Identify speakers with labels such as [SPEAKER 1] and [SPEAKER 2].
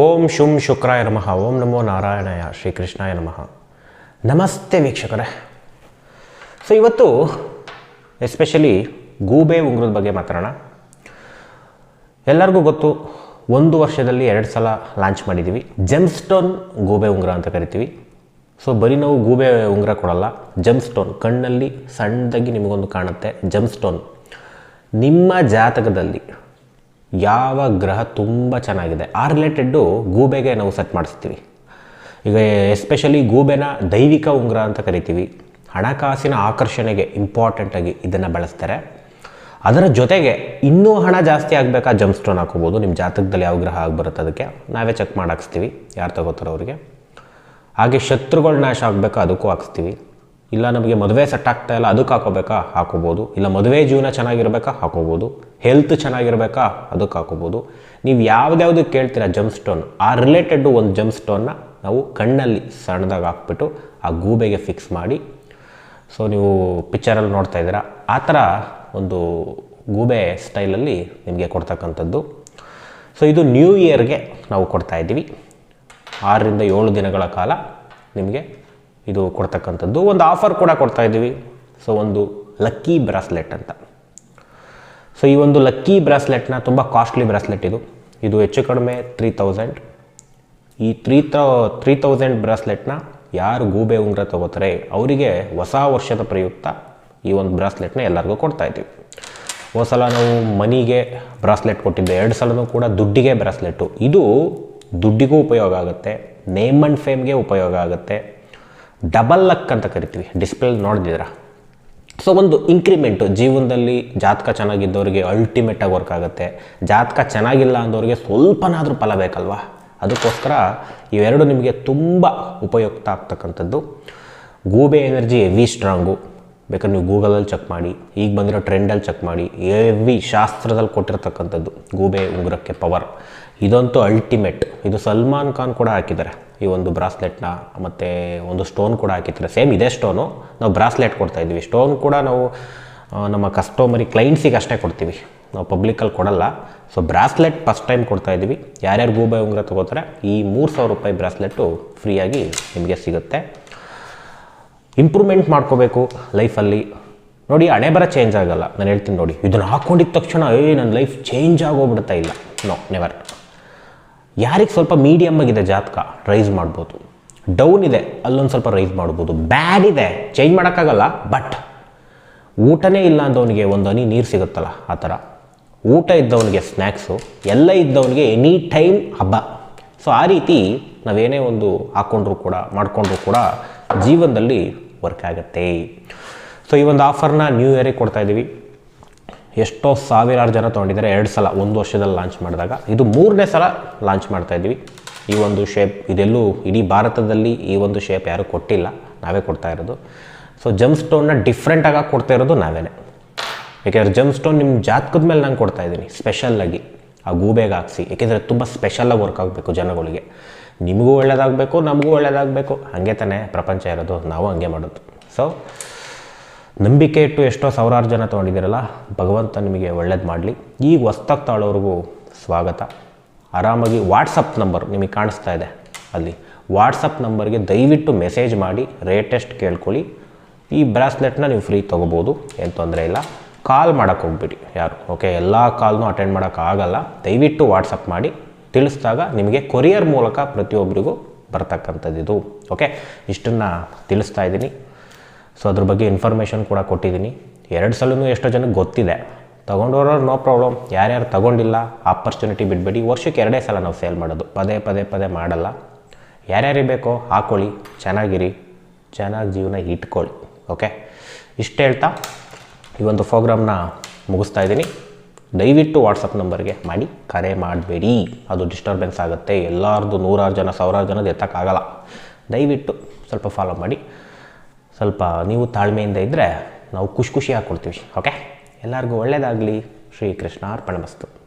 [SPEAKER 1] ಓಂ ಶುಂ ಶುಕ್ರಾಯ ನಮಃ. ಓಂ ನಮೋ ನಾರಾಯಣಯ ಶ್ರೀಕೃಷ್ಣಾಯ ನಮಃ. ನಮಸ್ತೆ ವೀಕ್ಷಕರೇ. ಸೊ ಇವತ್ತು ಎಸ್ಪೆಷಲಿ ಗೂಬೆ ಉಂಗುರದ ಬಗ್ಗೆ ಮಾತಾಡೋಣ. ಎಲ್ಲರಿಗೂ ಗೊತ್ತು, ಒಂದು ವರ್ಷದಲ್ಲಿ ಎರಡು ಸಲ ಲಾಂಚ್ ಮಾಡಿದ್ದೀವಿ ಜೆಮ್ ಸ್ಟೋನ್ ಗೂಬೆ ಉಂಗುರ ಅಂತ ಕರಿತೀವಿ. ಸೊ ಬರೀ ನಾವು ಗೂಬೆ ಉಂಗುರ ಕೊಡಲ್ಲ ಜಮ್ ಸ್ಟೋನ್ ಕಣ್ಣಲ್ಲಿ ಸಣ್ಣದಾಗಿ ನಿಮಗೊಂದು ಕಾಣುತ್ತೆ ಜಮ್ ಸ್ಟೋನ್ ನಿಮ್ಮ ಜಾತಕದಲ್ಲಿ ಯಾವ ಗ್ರಹ ತುಂಬ ಚೆನ್ನಾಗಿದೆ. ಆ ರಿಲೇಟೆಡ್ಡು ಗೂಬೆಗೆ ನಾವು ಸೆಟ್ ಮಾಡಿಸ್ತೀವಿ. ಈಗ ಎಸ್ಪೆಷಲಿ ಗೂಬೆನ ದೈವಿಕ ಉಂಗ್ರ ಅಂತ ಕರಿತೀವಿ. ಹಣಕಾಸಿನ ಆಕರ್ಷಣೆಗೆ ಇಂಪಾರ್ಟೆಂಟಾಗಿ ಇದನ್ನು ಬಳಸ್ತಾರೆ. ಅದರ ಜೊತೆಗೆ ಇನ್ನೂ ಹಣ ಜಾಸ್ತಿ ಆಗಬೇಕಾ? ಜಂಪ್ ಸ್ಟೋನ್ ಹಾಕೋಬೋದು. ನಿಮ್ಮ ಜಾತಕದಲ್ಲಿ ಯಾವ ಗ್ರಹ ಆಗಿ ಬರುತ್ತೆ ಅದಕ್ಕೆ ನಾವೇ ಚೆಕ್ ಮಾಡಿ ಹಾಕ್ಸ್ತೀವಿ. ಯಾರು ತಗೋತಾರೋ ಅವರಿಗೆ. ಹಾಗೆ ಶತ್ರುಗಳು ನಾಶ ಆಗಬೇಕಾ? ಅದಕ್ಕೂ ಹಾಕ್ಸ್ತೀವಿ. ಇಲ್ಲ ನಮಗೆ ಮದುವೆ ಸೆಟ್ ಆಗ್ತಾ ಇಲ್ಲ, ಅದಕ್ಕೆ ಹಾಕೋಬೇಕಾ? ಹಾಕೋಬೋದು. ಇಲ್ಲ ಮದುವೆ ಜೀವನ ಚೆನ್ನಾಗಿರ್ಬೇಕಾ? ಹಾಕೋಬೋದು. ಹೆಲ್ತ್ ಚೆನ್ನಾಗಿರ್ಬೇಕಾ? ಅದಕ್ಕೆ ಹಾಕೋಬೋದು. ನೀವು ಯಾವ್ದ್ಯಾವ್ದು ಕೇಳ್ತೀರಾ ಜಮ್ ಸ್ಟೋನ್ ಆ ರಿಲೇಟೆಡ್ ಒಂದು ಜಮ್ ಸ್ಟೋನ್ನ ನಾವು ಕಣ್ಣಲ್ಲಿ ಸಣ್ಣದಾಗಿ ಹಾಕ್ಬಿಟ್ಟು ಆ ಗೂಬೆಗೆ ಫಿಕ್ಸ್ ಮಾಡಿ. ಸೊ ನೀವು ಪಿಕ್ಚರಲ್ಲಿ ನೋಡ್ತಾ ಇದ್ದೀರಾ. ಆ ಥರ ಒಂದು ಗೂಬೆ ಸ್ಟೈಲಲ್ಲಿ ನಿಮಗೆ ಕೊಡ್ತಕ್ಕಂಥದ್ದು. ಸೊ ಇದು ನ್ಯೂ ಇಯರ್ಗೆ ನಾವು ಕೊಡ್ತಾ ಇದ್ದೀವಿ. ಆರರಿಂದ ಏಳು ದಿನಗಳ ಕಾಲ ನಿಮಗೆ ಇದು ಕೊಡ್ತಕ್ಕಂಥದ್ದು. ಒಂದು ಆಫರ್ ಕೂಡ ಕೊಡ್ತಾ ಇದ್ದೀವಿ. ಸೊ, ಒಂದು ಲಕ್ಕಿ ಬ್ರಾಸ್ಲೆಟ್ ಅಂತ. ಸೊ, ಈ ಒಂದು ಲಕ್ಕಿ ಬ್ರಾಸ್ಲೆಟ್ನ ತುಂಬ ಕಾಸ್ಟ್ಲಿ ಬ್ರಾಸ್ಲೆಟ್ ಇದು. ಇದು ಹೆಚ್ಚು ಕಡಿಮೆ ತ್ರೀ ತೌಸಂಡ್ ಈ ತ್ರೀ ತೌ ತ್ರೀ ತೌಸಂಡ್ ಬ್ರಾಸ್ಲೆಟ್ನ ಯಾರು ಗೂಬೆ ಉಂಗುರ ತಗೋತಾರೆ, ಅವರಿಗೆ ಹೊಸ ವರ್ಷದ ಪ್ರಯುಕ್ತ ಈ ಒಂದು ಬ್ರಾಸ್ಲೆಟ್ನ ಎಲ್ಲರಿಗೂ ಕೊಡ್ತಾ ಇದ್ದೀವಿ. ಹೋದ ಸಲ ನಾವು ಮನಿಗೆ ಬ್ರಾಸ್ಲೆಟ್ ಕೊಟ್ಟಿದ್ದೆ. ಎರಡು ಸಲನೂ ಕೂಡ ದುಡ್ಡಿಗೆ ಬ್ರಾಸ್ಲೆಟ್ಟು ಇದು ದುಡ್ಡಿಗೂ ಉಪಯೋಗ ಆಗುತ್ತೆ, ನೇಮ್ ಆ್ಯಂಡ್ ಫೇಮ್ಗೆ ಉಪಯೋಗ ಆಗುತ್ತೆ. ಡಬಲ್ ಲಕ್ ಅಂತ ಕರಿತೀವಿ. ಡಿಸ್ಪ್ಲೇ ನೋಡಿದ್ರ ಸೊ ಒಂದು ಇನ್ಕ್ರಿಮೆಂಟು ಜೀವನದಲ್ಲಿ ಜಾತಕ ಚೆನ್ನಾಗಿದ್ದವ್ರಿಗೆ ಅಲ್ಟಿಮೇಟಾಗಿ ವರ್ಕ್ ಆಗುತ್ತೆ. ಜಾತಕ ಚೆನ್ನಾಗಿಲ್ಲ ಅಂದವ್ರಿಗೆ ಸ್ವಲ್ಪನಾದರೂ ಫಲ ಬೇಕಲ್ವಾ? ಅದಕ್ಕೋಸ್ಕರ ಇವೆರಡು ನಿಮಗೆ ತುಂಬ ಉಪಯುಕ್ತ ಆಗ್ತಕ್ಕಂಥದ್ದು. ಗೂಬೆ ಎನರ್ಜಿ ಹೆವಿ ಸ್ಟ್ರಾಂಗು ಬೇಕಾದ್ರೆ ನೀವು ಗೂಗಲಲ್ಲಿ ಚೆಕ್ ಮಾಡಿ. ಈಗ ಬಂದಿರೋ ಟ್ರೆಂಡಲ್ಲಿ ಚೆಕ್ ಮಾಡಿ. ಹೆವಿ ಶಾಸ್ತ್ರದಲ್ಲಿ ಕೊಟ್ಟಿರ್ತಕ್ಕಂಥದ್ದು ಗೂಬೆ ಉಂಗುರಕ್ಕೆ ಪವರ್ ಇದಂತೂ ಅಲ್ಟಿಮೇಟ್ ಇದು ಸಲ್ಮಾನ್ ಖಾನ್ ಕೂಡ ಹಾಕಿದ್ದಾರೆ. ಈ ಒಂದು ಬ್ರಾಸ್ಲೆಟ್ನ ಮತ್ತು ಒಂದು ಸ್ಟೋನ್ ಕೂಡ ಹಾಕಿದ್ರೆ ಸೇಮ್ ಇದೇ ಸ್ಟೋನು ನಾವು ಬ್ರಾಸ್ಲೆಟ್ ಕೊಡ್ತಾ ಇದ್ದೀವಿ. ಸ್ಟೋನ್ ಕೂಡ ನಾವು ನಮ್ಮ ಕಸ್ಟಮರಿ ಕ್ಲೈಂಟ್ಸಿಗೆ ಅಷ್ಟೇ ಕೊಡ್ತೀವಿ. ನಾವು ಪಬ್ಲಿಕಲ್ಲಿ ಕೊಡಲ್ಲ. ಸೊ ಬ್ರಾಸ್ಲೆಟ್ ಫಸ್ಟ್ ಟೈಮ್ ಕೊಡ್ತಾ ಇದ್ದೀವಿ. ಯಾರ್ಯಾರು ಗೂಬೆ ಉಂಗುರ ತೊಗೋತಾರೆ, ಈ ಮೂರು ಸಾವಿರ ರೂಪಾಯಿ ಬ್ರಾಸ್ಲೆಟ್ಟು ಫ್ರೀಯಾಗಿ ನಿಮಗೆ ಸಿಗುತ್ತೆ. ಇಂಪ್ರೂವ್ಮೆಂಟ್ ಮಾಡ್ಕೋಬೇಕು ಲೈಫಲ್ಲಿ. ನೋಡಿ, ಹಣೆ ಬರ ಚೇಂಜ್ ಆಗಲ್ಲ. ನಾನು ಹೇಳ್ತೀನಿ ನೋಡಿ, ಇದನ್ನು ಹಾಕ್ಕೊಂಡಿದ್ದ ತಕ್ಷಣ ಏ ನನ್ನ ಲೈಫ್ ಚೇಂಜ್ ಆಗೋಗ್ಬಿಡ್ತಾ ಇಲ್ಲ. No, never. ಯಾರಿಗೆ ಸ್ವಲ್ಪ ಮೀಡಿಯಮ್ ಆಗಿದೆ ಜಾತಕ ರೈಸ್ ಮಾಡ್ಬೋದು. ಡೌನ್ ಇದೆ, ಅಲ್ಲೊಂದು ಸ್ವಲ್ಪ ರೈಸ್ ಮಾಡ್ಬೋದು. ಬ್ಯಾಡ್ ಇದೆ ಚೇಂಜ್ ಮಾಡೋಕ್ಕಾಗಲ್ಲ ಬಟ್ ಊಟನೇ ಇಲ್ಲ ಅಂದವನಿಗೆ ಒಂದು ಹನಿ ನೀರು ಸಿಗುತ್ತಲ್ಲ ಆ ಥರ. ಊಟ ಇದ್ದವನಿಗೆ ಸ್ನ್ಯಾಕ್ಸು ಎಲ್ಲ ಇದ್ದವನಿಗೆ ಎನಿ ಟೈಮ್ ಹಬ್ಬ. ಸೊ ಆ ರೀತಿ ನಾವೇನೇ ಒಂದು ಹಾಕ್ಕೊಂಡ್ರು ಕೂಡ, ಮಾಡಿಕೊಂಡ್ರು ಕೂಡ ಜೀವನದಲ್ಲಿ ವರ್ಕ್ ಆಗುತ್ತೆ. ಸೊ ಈ ಒಂದು ಆಫರ್ನ ನ್ಯೂ ಇಯರಿಗೆ ಕೊಡ್ತಾ ಇದ್ದೀವಿ ಎಷ್ಟೋ ಸಾವಿರಾರು ಜನ ತೊಗೊಂಡಿದ್ದಾರೆ. ಎರಡು ಸಲ, ಒಂದು ವರ್ಷದಲ್ಲಿ ಲಾಂಚ್ ಮಾಡಿದಾಗ. ಇದು ಮೂರನೇ ಸಲ ಲಾಂಚ್ ಮಾಡ್ತಾ ಇದ್ದೀವಿ. ಈ ಒಂದು ಶೇಪ್ ಇದೆಲ್ಲೂ ಇಡೀ ಭಾರತದಲ್ಲಿ ಈ ಒಂದು ಶೇಪ್ ಯಾರೂ ಕೊಟ್ಟಿಲ್ಲ. ನಾವೇ ಕೊಡ್ತಾ ಇರೋದು. ಸೊ ಜಮ್ ಸ್ಟೋನ್ನ ಡಿಫ್ರೆಂಟಾಗಿ ಕೊಡ್ತಾ ಇರೋದು ನಾವೇ ಏಕೆಂದರೆ ಜಮ್ ಸ್ಟೋನ್ ನಿಮ್ಮ ಜಾತಕದ ಮೇಲೆ ನಾನು ಕೊಡ್ತಾ ಇದ್ದೀನಿ. ಸ್ಪೆಷಲ್ಲಾಗಿ ಆ ಗೂಬೆಗೆ ಹಾಕ್ಸಿ. ಏಕೆಂದರೆ ತುಂಬ ಸ್ಪೆಷಲಾಗಿ ವರ್ಕ್ ಆಗಬೇಕು ಜನಗಳಿಗೆ. ನಿಮಗೂ ಒಳ್ಳೇದಾಗಬೇಕು, ನಮಗೂ ಒಳ್ಳೇದಾಗಬೇಕು. ಹಾಗೆ ತಾನೇ ಪ್ರಪಂಚ ಇರೋದು. ನಾವು ಹಂಗೆ ಮಾಡೋದು. ಸೊ ನಂಬಿಕೆ ಇಟ್ಟು ಎಷ್ಟೋ ಸಾವಿರಾರು ಜನ ತೊಗೊಂಡಿದ್ದೀರಲ್ಲ, ಭಗವಂತ ನಿಮಗೆ ಒಳ್ಳೇದು ಮಾಡಲಿ. ಈಗ ಹೊಸ್ತಾಗಿ ತಾಳೋರಿಗೂ ಸ್ವಾಗತ. ಆರಾಮಾಗಿ ವಾಟ್ಸಪ್ ನಂಬರ್ ನಿಮಗೆ ಕಾಣಿಸ್ತಾ ಇದೆ ಅಲ್ಲಿ. ವಾಟ್ಸಪ್ ನಂಬರ್ಗೆ ದಯವಿಟ್ಟು ಮೆಸೇಜ್ ಮಾಡಿ ರೇಟೆಸ್ಟ್ ಕೇಳ್ಕೊಳ್ಳಿ. ಈ ಬ್ರಾಸ್ಲೆಟ್ನ ನೀವು ಫ್ರೀ ತೊಗೋಬೋದು, ಏನು ತೊಂದರೆ ಇಲ್ಲ. ಕಾಲ್ ಮಾಡೋಕ್ಕೆ ಹೋಗ್ಬಿಡಿ ಯಾರು ಓಕೆ ಎಲ್ಲ ಕಾಲ್ನೂ ಅಟೆಂಡ್ ಮಾಡೋಕ್ಕಾಗಲ್ಲ ದಯವಿಟ್ಟು ವಾಟ್ಸಪ್ ಮಾಡಿ. ತಿಳಿಸಿದಾಗ ನಿಮಗೆ ಕೊರಿಯರ್ ಮೂಲಕ ಪ್ರತಿಯೊಬ್ಬರಿಗೂ ಬರ್ತಕ್ಕಂಥದ್ದು ಓಕೆ ಇಷ್ಟನ್ನು ತಿಳಿಸ್ತಾ ಇದ್ದೀನಿ. ಸೊ ಅದ್ರ ಬಗ್ಗೆ ಇನ್ಫಾರ್ಮೇಷನ್ ಕೂಡ ಕೊಟ್ಟಿದ್ದೀನಿ. ಎರಡು ಸಲನೂ ಎಷ್ಟೋ ಜನಕ್ಕೆ ಗೊತ್ತಿದೆ. ತೊಗೊಂಡವ್ರು ನೋ ಪ್ರಾಬ್ಲಮ್. ಯಾರ್ಯಾರು ತಗೊಂಡಿಲ್ಲ ಆಪರ್ಚುನಿಟಿ ಬಿಡಬೇಡಿ. ವರ್ಷಕ್ಕೆ ಎರಡೇ ಸಲ ನಾವು ಸೇಲ್ ಮಾಡೋದು. ಪದೇ ಪದೇ ಪದೇ ಮಾಡಲ್ಲ. ಯಾರ್ಯಾರಿಗೆ ಬೇಕೋ ಹಾಕೊಳ್ಳಿ. ಚೆನ್ನಾಗಿರಿ. ಚೆನ್ನಾಗಿ ಜೀವನ ಇಟ್ಕೊಳ್ಳಿ. ಓಕೆ ಇಷ್ಟು ಹೇಳ್ತಾ ಈ ಒಂದು ಪ್ರೋಗ್ರಾಮ್ನ ಮುಗಿಸ್ತಾ ಇದ್ದೀನಿ. ದಯವಿಟ್ಟು ವಾಟ್ಸಪ್ ನಂಬರ್ಗೆ ಮಾಡಿ. ಕರೆ ಮಾಡಬೇಡಿ. ಅದು ಡಿಸ್ಟರ್ಬೆನ್ಸ್ ಆಗುತ್ತೆ. ಎಲ್ಲರದು ನೂರಾರು ಜನ, ಸಾವಿರಾರು ಜನದ ಎತ್ತಕ್ಕಾಗಲ್ಲ. ದಯವಿಟ್ಟು ಸ್ವಲ್ಪ ಫಾಲೋ ಮಾಡಿ. ಸ್ವಲ್ಪ ನೀವು ತಾಳ್ಮೆಯಿಂದ ಇದ್ದರೆ ನಾವು ಖುಷಿ ಖುಷಿಯಾಗಿ ಕೊಡ್ತೀವಿ. ಓಕೆ ಎಲ್ಲರಿಗೂ ಒಳ್ಳೆಯದಾಗಲಿ ಶ್ರೀಕೃಷ್ಣ ಅರ್ಪಣಮಸ್ತು